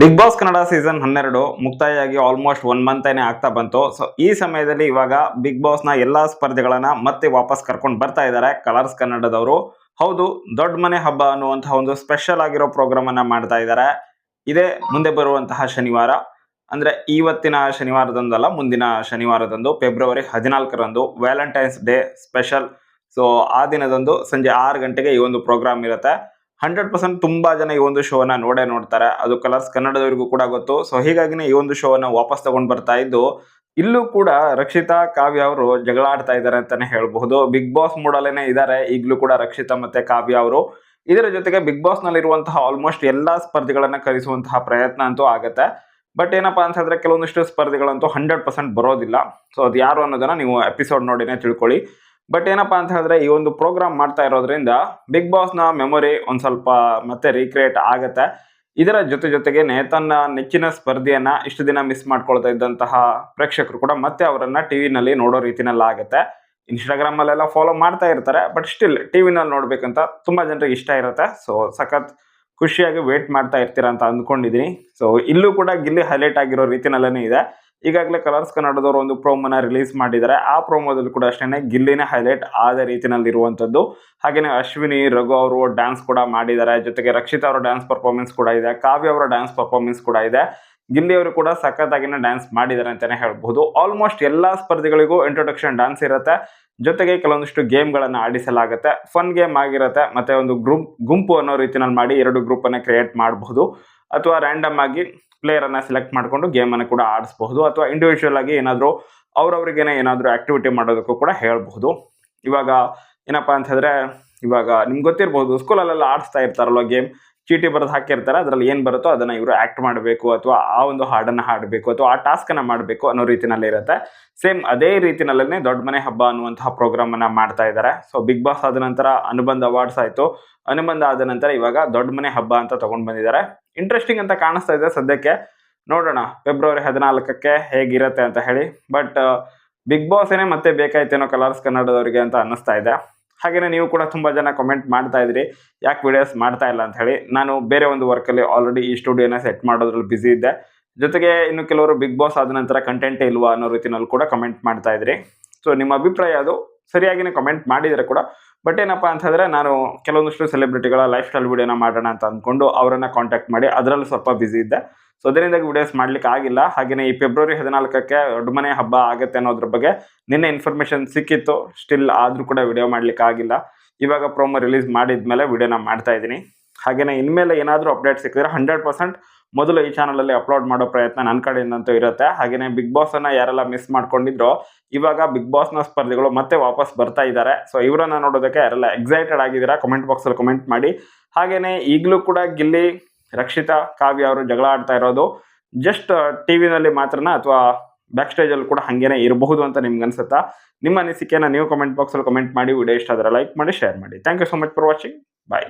Big boss Kannada season ಹನ್ನೆರಡು ಮುಕ್ತಾಯವಾಗಿ almost one month ಏನೇ ಆಗ್ತಾ ಬಂತು ಸೊ ಈ ಸಮಯದಲ್ಲಿ ಇವಾಗ ಬಿಗ್ ಬಾಸ್ನ ಎಲ್ಲಾ ಸ್ಪರ್ಧೆಗಳನ್ನ ಮತ್ತೆ ವಾಪಸ್ ಕರ್ಕೊಂಡು ಬರ್ತಾ ಇದ್ದಾರೆ ಕಲರ್ಸ್ ಕನ್ನಡದವರು ಹೌದು, ದೊಡ್ಡ ಮನೆ ಹಬ್ಬ ಅನ್ನುವಂತಹ ಒಂದು ಸ್ಪೆಷಲ್ ಆಗಿರೋ ಪ್ರೋಗ್ರಾಮ್ ಅನ್ನ ಮಾಡ್ತಾ ಇದ್ದಾರೆ. ಇದೇ ಮುಂದೆ ಬರುವಂತಹ ಶನಿವಾರ. ಅಂದ್ರೆ ಇವತ್ತಿನ ಶನಿವಾರದಂದಲ್ಲ, ಮುಂದಿನ ಶನಿವಾರದಂದು ಫೆಬ್ರವರಿ ಹದಿನಾಲ್ಕರಂದು ವ್ಯಾಲೆಂಟೈನ್ಸ್ ಡೇ ಸ್ಪೆಷಲ್ ಸೊ ಆ ದಿನದಂದು ಸಂಜೆ ಆರು ಗಂಟೆಗೆ ಈ ಒಂದು ಪ್ರೋಗ್ರಾಮ್ ಇರುತ್ತೆ. ಹಂಡ್ರೆಡ್ ಪರ್ಸೆಂಟ್ ತುಂಬಾ ಜನ ಈ ಒಂದು ಶೋನ ನೋಡೇ ನೋಡ್ತಾರೆ. ಅದು ಕಲರ್ಸ್ ಕನ್ನಡದವರಿಗೂ ಕೂಡ ಗೊತ್ತು. ಸೊ ಹೀಗಾಗಿನೇ ಈ ಒಂದು ಶೋನ ವಾಪಸ್ ತಗೊಂಡ್ ಬರ್ತಾ ಇದ್ದು, ಇಲ್ಲೂ ಕೂಡ ರಕ್ಷಿತಾ, ಕಾವ್ಯ ಅವರು ಜಗಳ ಆಡ್ತಾ ಇದ್ದಾರೆ ಅಂತಾನೆ ಹೇಳಬಹುದು. ಬಿಗ್ ಬಾಸ್ ಮೂಡಲೇನೆ ಇದ್ದಾರೆ ಈಗಲೂ ಕೂಡ ರಕ್ಷಿತಾ ಮತ್ತೆ ಕಾವ್ಯ ಅವರು. ಇದರ ಜೊತೆಗೆ ಬಿಗ್ ಬಾಸ್ ನಲ್ಲಿರುವಂತಹ ಆಲ್ಮೋಸ್ಟ್ ಎಲ್ಲಾ ಸ್ಪರ್ಧೆಗಳನ್ನ ಕಲಿಸುವಂತಹ ಪ್ರಯತ್ನ ಅಂತೂ ಆಗತ್ತೆ. ಬಟ್ ಏನಪ್ಪಾ ಅಂತ ಹೇಳಿದ್ರೆ, ಕೆಲವೊಂದಿಷ್ಟು ಸ್ಪರ್ಧೆಗಳಂತೂ ಹಂಡ್ರೆಡ್ ಪರ್ಸೆಂಟ್ ಬರೋದಿಲ್ಲ. ಸೊ ಅದು ಯಾರು ಅನ್ನೋದನ್ನ ನೀವು ಎಪಿಸೋಡ್ ನೋಡಿನೇ ತಿಳ್ಕೊಳ್ಳಿ. ಬಟ್ ಏನಪ್ಪ ಅಂತ ಹೇಳಿದ್ರೆ, ಈ ಒಂದು ಪ್ರೋಗ್ರಾಮ್ ಮಾಡ್ತಾ ಇರೋದ್ರಿಂದ ಬಿಗ್ ಬಾಸ್ನ ಮೆಮೊರಿ ಒಂದು ಸ್ವಲ್ಪ ಮತ್ತೆ ರೀಕ್ರಿಯೇಟ್ ಆಗುತ್ತೆ. ಇದರ ಜೊತೆ ಜೊತೆಗೆ ನೇತನ್ನ ನೆಚ್ಚಿನ ಸ್ಪರ್ಧೆಯನ್ನ ಇಷ್ಟು ದಿನ ಮಿಸ್ ಮಾಡ್ಕೊಳ್ತಾ ಇದ್ದಂತಹ ಪ್ರೇಕ್ಷಕರು ಕೂಡ ಮತ್ತೆ ಅವರನ್ನ ಟಿವಿನಲ್ಲಿ ನೋಡೋ ರೀತಿನಲ್ಲಿ ಆಗತ್ತೆ. ಇನ್ಸ್ಟಾಗ್ರಾಮ್ ಅಲ್ಲೆಲ್ಲ ಫಾಲೋ ಮಾಡ್ತಾ ಇರ್ತಾರೆ ಬಟ್ ಸ್ಟಿಲ್ ಟಿವಿನಲ್ಲಿ ನೋಡ್ಬೇಕಂತ ತುಂಬಾ ಜನರಿಗೆ ಇಷ್ಟ ಇರುತ್ತೆ. ಸೊ ಸಖತ್ ಖುಷಿಯಾಗಿ ವೇಟ್ ಮಾಡ್ತಾ ಇರ್ತೀರಾ ಅಂತ ಅಂದ್ಕೊಂಡಿದೀನಿ. ಸೊ ಇಲ್ಲೂ ಕೂಡ ಗಿಲ್ಲಿ ಹೈಲೈಟ್ ಆಗಿರೋ ರೀತಿನಲ್ಲೇ ಇದೆ. ಈಗಾಗಲೇ ಕಲರ್ಸ್ ಕನ್ನಡದವರು ಒಂದು ಪ್ರೋಮೋನ ರಿಲೀಸ್ ಮಾಡಿದ್ದಾರೆ. ಆ ಪ್ರೋಮೋದಲ್ಲಿ ಕೂಡ ಅಷ್ಟೇ ಗಿಲ್ಲಿನೇ ಹೈಲೈಟ್ ಆದ ರೀತಿಯಲ್ಲಿ ಇರುವಂಥದ್ದು ಹಾಗೆಯೇ ಅಶ್ವಿನಿ, ರಘು ಅವರು ಡ್ಯಾನ್ಸ್ ಕೂಡ ಮಾಡಿದ್ದಾರೆ. ಜೊತೆಗೆ ರಕ್ಷಿತಾ ಅವರ ಡ್ಯಾನ್ಸ್ ಪರ್ಫಾರ್ಮೆನ್ಸ್ ಕೂಡ ಇದೆ. ಕಾವ್ಯ ಅವರ ಡ್ಯಾನ್ಸ್ ಪರ್ಫಾರ್ಮೆನ್ಸ್ ಕೂಡ ಇದೆ. ಗಿಲ್ಲಿ ಅವರು ಕೂಡ ಸಖತ್ತಾಗಿನ ಡ್ಯಾನ್ಸ್ ಮಾಡಿದ್ದಾರೆ ಅಂತಲೇ ಹೇಳ್ಬೋದು ಆಲ್ಮೋಸ್ಟ್ ಎಲ್ಲ ಸ್ಪರ್ಧೆಗಳಿಗೂ ಇಂಟ್ರೊಡಕ್ಷನ್ ಡ್ಯಾನ್ಸ್ ಇರುತ್ತೆ. ಜೊತೆಗೆ ಕೆಲವೊಂದಿಷ್ಟು ಗೇಮ್ಗಳನ್ನು ಆಡಿಸಲಾಗುತ್ತೆ. ಫನ್ ಗೇಮ್ ಆಗಿರುತ್ತೆ. ಮತ್ತೆ ಒಂದು ಗ್ರೂಪ್, ಗುಂಪು ಅನ್ನೋ ರೀತಿನಲ್ಲಿ ಮಾಡಿ ಎರಡು ಗ್ರೂಪನ್ನು ಕ್ರಿಯೇಟ್ ಮಾಡಬಹುದು. ಅಥವಾ ರ್ಯಾಂಡಮ್ ಆಗಿ ಪ್ಲೇಯರ್ ಅನ್ನ ಸೆಲೆಕ್ಟ್ ಮಾಡಿಕೊಂಡು ಗೇಮ್ ಅನ್ನು ಕೂಡ ಆಡಿಸ್ಬಹುದು ಅಥವಾ ಇಂಡಿವಿಜುವಲ್ ಆಗಿ ಏನಾದರೂ ಅವ್ರವ್ರಿಗೇನೆ ಏನಾದರೂ ಆಕ್ಟಿವಿಟಿ ಮಾಡೋದಕ್ಕೂ ಕೂಡ ಹೇಳಬಹುದು. ಇವಾಗ ಏನಪ್ಪ ಅಂತಂದರೆ ಇವಾಗ ನಿಮ್ಗೆ ಗೊತ್ತಿರ್ಬೋದು ಸ್ಕೂಲಲ್ಲೆಲ್ಲ ಆಡಿಸ್ತಾ ಇರ್ತಾರಲ್ವ ಗೇಮ್ ಚೀಟಿ ಬರೆದು ಹಾಕಿರ್ತಾರೆ, ಅದರಲ್ಲಿ ಏನು ಬರುತ್ತೋ ಅದನ್ನು ಇವರು ಆ್ಯಕ್ಟ್ ಮಾಡಬೇಕು ಅಥವಾ ಆ ಒಂದು ಹಾಡನ್ನು ಹಾಡಬೇಕು ಅಥವಾ ಆ ಟಾಸ್ಕನ್ನು ಮಾಡಬೇಕು ಅನ್ನೋ ರೀತಿನಲ್ಲಿ ಇರುತ್ತೆ. ಸೇಮ್ ಅದೇ ರೀತಿನಲ್ಲೇ ದೊಡ್ಡ ಮನೆ ಹಬ್ಬ ಅನ್ನುವಂತಹ ಪ್ರೋಗ್ರಾಮನ್ನು ಮಾಡ್ತಾ ಇದ್ದಾರೆ ಸೊ ಬಿಗ್ ಬಾಸ್ ಆದ ನಂತರ ಅನುಬಂಧ ಅವಾರ್ಡ್ಸ್ ಆಯಿತು. ಅನುಬಂಧ ಆದ ನಂತರ ಇವಾಗ ದೊಡ್ಡ ಮನೆ ಹಬ್ಬ ಅಂತ ತೊಗೊಂಡು ಬಂದಿದ್ದಾರೆ. ಇಂಟ್ರೆಸ್ಟಿಂಗ್ ಅಂತ ಕಾಣಿಸ್ತಾ ಇದೆ ಸದ್ಯಕ್ಕೆ. ನೋಡೋಣ ಫೆಬ್ರವರಿ ಹದಿನಾಲ್ಕಕ್ಕೆ ಹೇಗಿರುತ್ತೆ ಅಂತ ಹೇಳಿ. ಬಟ್ ಬಿಗ್ ಬಾಸ್ ಏನೇ ಮತ್ತೆ ಬೇಕಾಯ್ತೇನೋ ಕಲರ್ಸ್ ಕನ್ನಡದವರಿಗೆ ಅಂತ ಅನ್ನಿಸ್ತಾ ಇದೆ. ಹಾಗೆಯೇ ನೀವು ಕೂಡ ತುಂಬ ಜನ ಕಮೆಂಟ್ ಮಾಡ್ತಾ ಇದ್ರಿ. ಯಾಕೆ ವಿಡಿಯೋಸ್ ಮಾಡ್ತಾ ಇಲ್ಲ ಅಂತ ಹೇಳಿ. ನಾನು ಬೇರೆ ಒಂದು ವರ್ಕಲ್ಲಿ ಆಲ್ರೆಡಿ ಈ ಸ್ಟುಡಿಯೋನ ಸೆಟ್ ಮಾಡೋದ್ರಲ್ಲಿ ಬಿಸಿ ಇದ್ದೆ. ಜೊತೆಗೆ ಇನ್ನು ಕೆಲವರು ಬಿಗ್ ಬಾಸ್ ಆದ ನಂತರ ಕಂಟೆಂಟೇ ಇಲ್ವಾ ಅನ್ನೋ ರೀತಿನಲ್ಲಿ ಕೂಡ ಕಮೆಂಟ್ ಮಾಡ್ತಾ ಇದ್ರಿ. ಸೊ ನಿಮ್ಮ ಅಭಿಪ್ರಾಯ ಅದು? ಸರಿಯಾಗಿನೇ ಕಮೆಂಟ್ ಮಾಡಿದರೆ ಕೂಡ ಬಟ್ ಏನಪ್ಪ ಅಂತಂದರೆ ನಾನು ಕೆಲವೊಂದಷ್ಟು ಸೆಲೆಬ್ರಿಟಿಗಳ ಲೈಫ್ ಸ್ಟೈಲ್ ವಿಡಿಯೋನ ಮಾಡೋಣ ಅಂತ ಅಂದ್ಕೊಂಡು ಅವರನ್ನ ಕಾಂಟ್ಯಾಕ್ಟ್ ಮಾಡಿ, ಅದರಲ್ಲೂ ಸ್ವಲ್ಪ ಬಿಸಿ ಇದ್ದೆ. ಸೊ ಅದರಿಂದ ವಿಡಿಯೋಸ್ ಮಾಡ್ಲಿಕ್ಕೆ ಆಗಿಲ್ಲ. ಹಾಗೆಯೇ ಈ ಫೆಬ್ರವರಿ ಹದಿನಾಲ್ಕಕ್ಕೆ ದೊಡ್ಡ ಮನೆ ಹಬ್ಬ ಆಗುತ್ತೆ ಅನ್ನೋದ್ರ ಬಗ್ಗೆ ನಿನ್ನೆ ಇನ್ಫಾರ್ಮೇಷನ್ ಸಿಕ್ಕಿತ್ತು. ಸ್ಟಿಲ್ ಆದ್ರೂ ಕೂಡ ವಿಡಿಯೋ ಮಾಡ್ಲಿಕ್ಕೆ ಆಗಿಲ್ಲ. ಇವಾಗ ಪ್ರೋಮೋ ರಿಲೀಸ್ ಮಾಡಿದ್ಮೇಲೆ ವಿಡಿಯೋನ ಮಾಡ್ತಾ ಇದ್ದೀನಿ. ಹಾಗೆಯೇ ಇನ್ಮೇಲೆ ಏನಾದರೂ ಅಪ್ಡೇಟ್ ಸಿಕ್ಕಿದ್ರೆ ಹಂಡ್ರೆಡ್ ಪರ್ಸೆಂಟ್ ಮೊದಲು ಈ ಚಾನಲಲ್ಲಿ ಅಪ್ಲೋಡ್ ಮಾಡೋ ಪ್ರಯತ್ನ ನನ್ನ ಕಡೆಯಿಂದಂತೂ ಇರುತ್ತೆ. ಹಾಗೆಯೇ ಬಿಗ್ ಬಾಸ್ ಅನ್ನ ಯಾರೆಲ್ಲ ಮಿಸ್ ಮಾಡ್ಕೊಂಡಿದ್ರೋ, ಇವಾಗ ಬಿಗ್ ಬಾಸ್ನ ಸ್ಪರ್ಧೆಗಳು ಮತ್ತೆ ವಾಪಸ್ ಬರ್ತಾ ಇದ್ದಾರೆ. ಸೊ ಇವರನ್ನ ನೋಡೋದಕ್ಕೆ ಯಾರೆಲ್ಲ ಎಕ್ಸೈಟೆಡ್ ಆಗಿದ್ದೀರಾ ಕಮೆಂಟ್ ಬಾಕ್ಸ್ ಅಲ್ಲಿ ಕಮೆಂಟ್ ಮಾಡಿ. ಹಾಗೇನೆ ಈಗಲೂ ಕೂಡ ಗಿಲ್ಲಿ, ರಕ್ಷಿತಾ, ಕಾವ್ಯ ಅವರು ಜಗಳ ಆಡ್ತಾ ಇರೋದು ಜಸ್ಟ್ ಟಿವಿನಲ್ಲಿ ಮಾತ್ರನ ಅಥವಾ ಬ್ಯಾಕ್ ಸ್ಟೇಜ್ ಅಲ್ಲಿ ಕೂಡ ಹಂಗೇನೆ ಇರಬಹುದು ಅಂತ ನಿಮ್ಗೆ ಅನ್ಸುತ್ತಾ? ನಿಮ್ಮ ಅನಿಸಿಕೆನ ನೀವು ಕಮೆಂಟ್ ಬಾಕ್ಸ್ ಅಲ್ಲಿ ಕಮೆಂಟ್ ಮಾಡಿ ವಿಡಿಯೋ ಇಷ್ಟ ಆದರೆ ಲೈಕ್ ಮಾಡಿ ಶೇರ್ ಮಾಡಿ. Thank you so much for watching bye